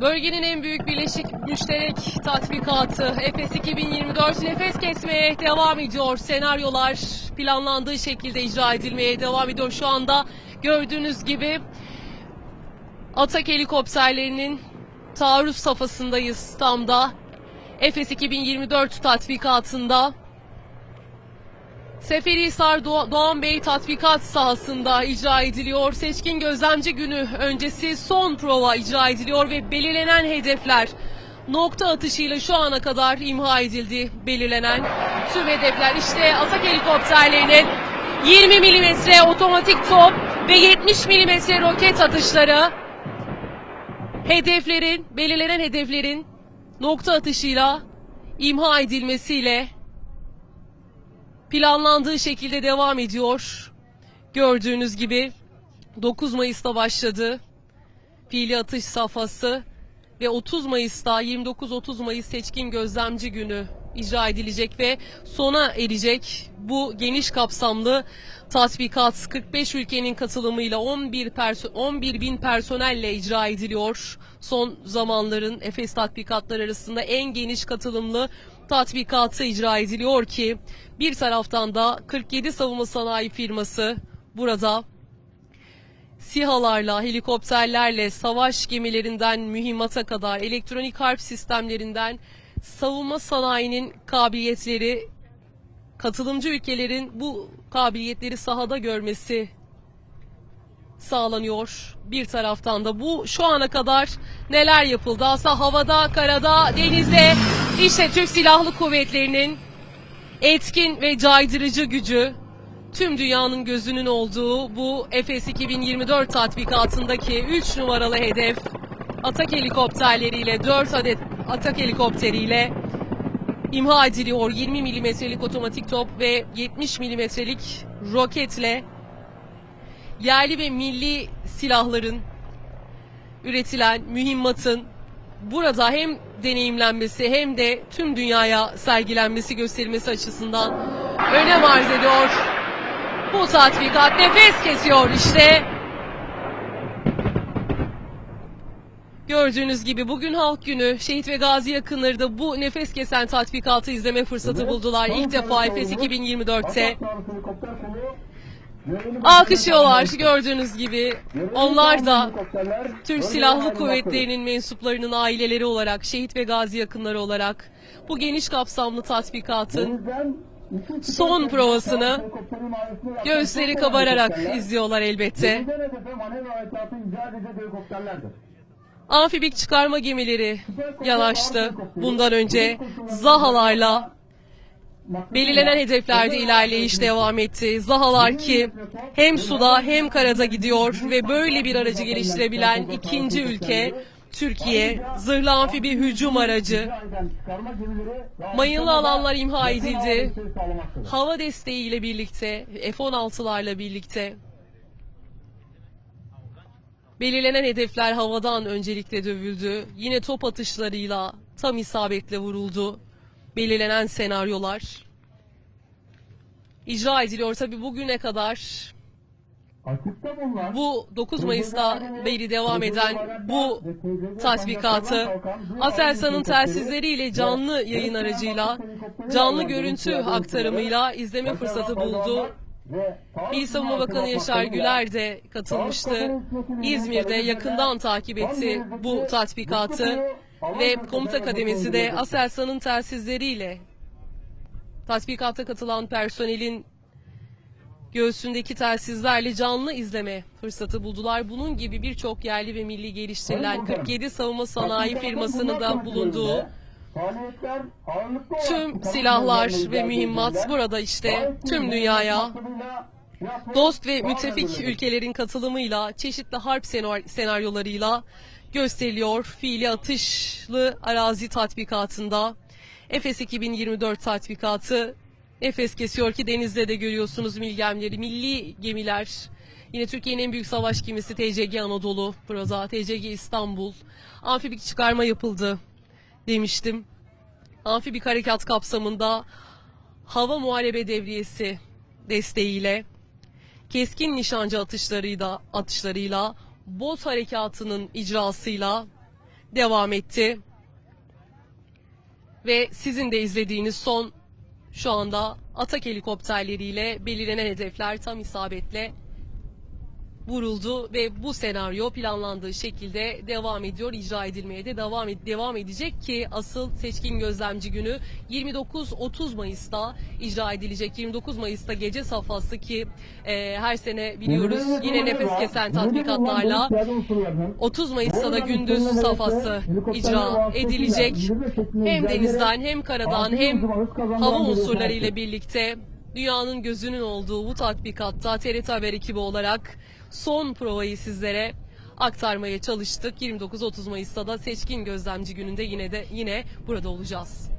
Bölgenin en büyük birleşik müşterek tatbikatı Efes 2024 nefes kesmeye devam ediyor. Senaryolar planlandığı şekilde icra edilmeye devam ediyor. Şu anda gördüğünüz gibi Atak helikopterlerinin taarruz safhasındayız tam da. Efes 2024 tatbikatında. Seferihisar Doğa- Doğan Bey tatbikat sahasında icra ediliyor. Seçkin gözlemci günü öncesi son prova icra ediliyor ve belirlenen hedefler nokta atışıyla şu ana kadar imha edildi. Belirlenen tüm hedefler işte atak helikopterlerinin 20 milimetre otomatik top ve 70 milimetre roket atışları hedeflerin, belirlenen hedeflerin nokta atışıyla imha edilmesiyle planlandığı şekilde devam ediyor. Gördüğünüz gibi 9 Mayıs'ta başladı fiili atış safhası ve 30 Mayıs'ta 29-30 Mayıs seçkin gözlemci günü icra edilecek ve sona erecek bu geniş kapsamlı tatbikat 45 ülkenin katılımıyla 11 perso 11 bin personelle icra ediliyor. Son zamanların Efes tatbikatları arasında en geniş katılımlı tatbikatı icra ediliyor ki bir taraftan da 47 savunma sanayi firması burada SİHA'larla, helikopterlerle, savaş gemilerinden mühimmata kadar, elektronik harp sistemlerinden savunma sanayinin kabiliyetleri, katılımcı ülkelerin bu kabiliyetleri sahada görmesi sağlanıyor. Bir taraftan da bu şu ana kadar neler yapıldı? Aslında havada, karada, denizde işte Türk Silahlı Kuvvetleri'nin etkin ve caydırıcı gücü tüm dünyanın gözünün olduğu bu Efes 2024 tatbikatındaki 3 numaralı hedef atak helikopterleriyle 4 adet atak helikopteriyle imha ediliyor. 20 milimetrelik otomatik top ve 70 milimetrelik roketle yerli ve milli silahların üretilen mühimmatın burada hem deneyimlenmesi hem de tüm dünyaya sergilenmesi gösterilmesi açısından önem arz ediyor. Bu tatbikat nefes kesiyor işte. Gördüğünüz gibi bugün halk günü. Şehit ve gazi yakınları da bu nefes kesen tatbikatı izleme fırsatı buldular. İlk defa Efes 2024'te alkışlıyorlar gördüğünüz gibi. Onlar da Türk Silahlı Kuvvetleri'nin mensuplarının aileleri olarak, şehit ve gazi yakınları olarak bu geniş kapsamlı tatbikatın son provasını göğüsleri kabararak izliyorlar elbette. Amfibik çıkarma gemileri yanaştı bundan önce. Zahalarla belirlenen hedeflerde ilerleyiş devam etti. Zahalar ki hem suda hem karada gidiyor ve böyle bir aracı geliştirebilen ikinci ülke Türkiye zırhlı amfibi hücum aracı. Mayınlı alanlar imha edildi. Hava desteğiyle birlikte F-16'larla birlikte belirlenen hedefler havadan öncelikle dövüldü. Yine top atışlarıyla tam isabetle vuruldu. Belirlenen senaryolar icra ediliyor. Tabi bugüne kadar bu 9 Mayıs'ta beri devam eden bu tatbikatı Aselsan'ın telsizleriyle canlı yayın aracıyla canlı görüntü aktarımıyla izleme fırsatı buldu. Milli Savunma Bakanı Yaşar Güler de katılmıştı. İzmir'de yakından takip etti bu tatbikatı ve komuta kademesi de Aselsan'ın telsizleriyle tatbikata katılan personelin göğsündeki telsizlerle canlı izleme fırsatı buldular. Bunun gibi birçok yerli ve milli geliştirilen 47 savunma sanayi firmasının da bulunduğu tüm silahlar ve mühimmat burada işte tüm dünyaya dost ve müttefik ülkelerin katılımıyla çeşitli harp senar- senaryolarıyla gösteriliyor. Fiili atışlı arazi tatbikatında Efes 2024 tatbikatı Efes kesiyor ki denizde de görüyorsunuz milli gemileri, milli gemiler. Yine Türkiye'nin en büyük savaş gemisi TCG Anadolu burada, TCG İstanbul. Amfibik çıkarma yapıldı demiştim. Amfibik harekat kapsamında hava muharebe devriyesi desteğiyle keskin nişancı atışlarıyla atışlarıyla bot harekatının icrasıyla devam etti. Ve sizin de izlediğiniz son şu anda atak helikopterleriyle belirlenen hedefler tam isabetle vuruldu ve bu senaryo planlandığı şekilde devam ediyor, icra edilmeye de devam ed- devam edecek ki asıl seçkin gözlemci günü 29-30 Mayıs'ta icra edilecek. 29 Mayıs'ta gece safhası ki e, her sene biliyoruz yine nefes kesen tatbikatlarla 30 Mayıs'ta da gündüz safhası icra edilecek. Hem denizden hem karadan hem hava unsurları ile birlikte dünyanın gözünün olduğu bu tatbikatta TRT Haber ekibi olarak son provayı sizlere aktarmaya çalıştık. 29-30 Mayıs'ta da seçkin gözlemci gününde yine de yine burada olacağız.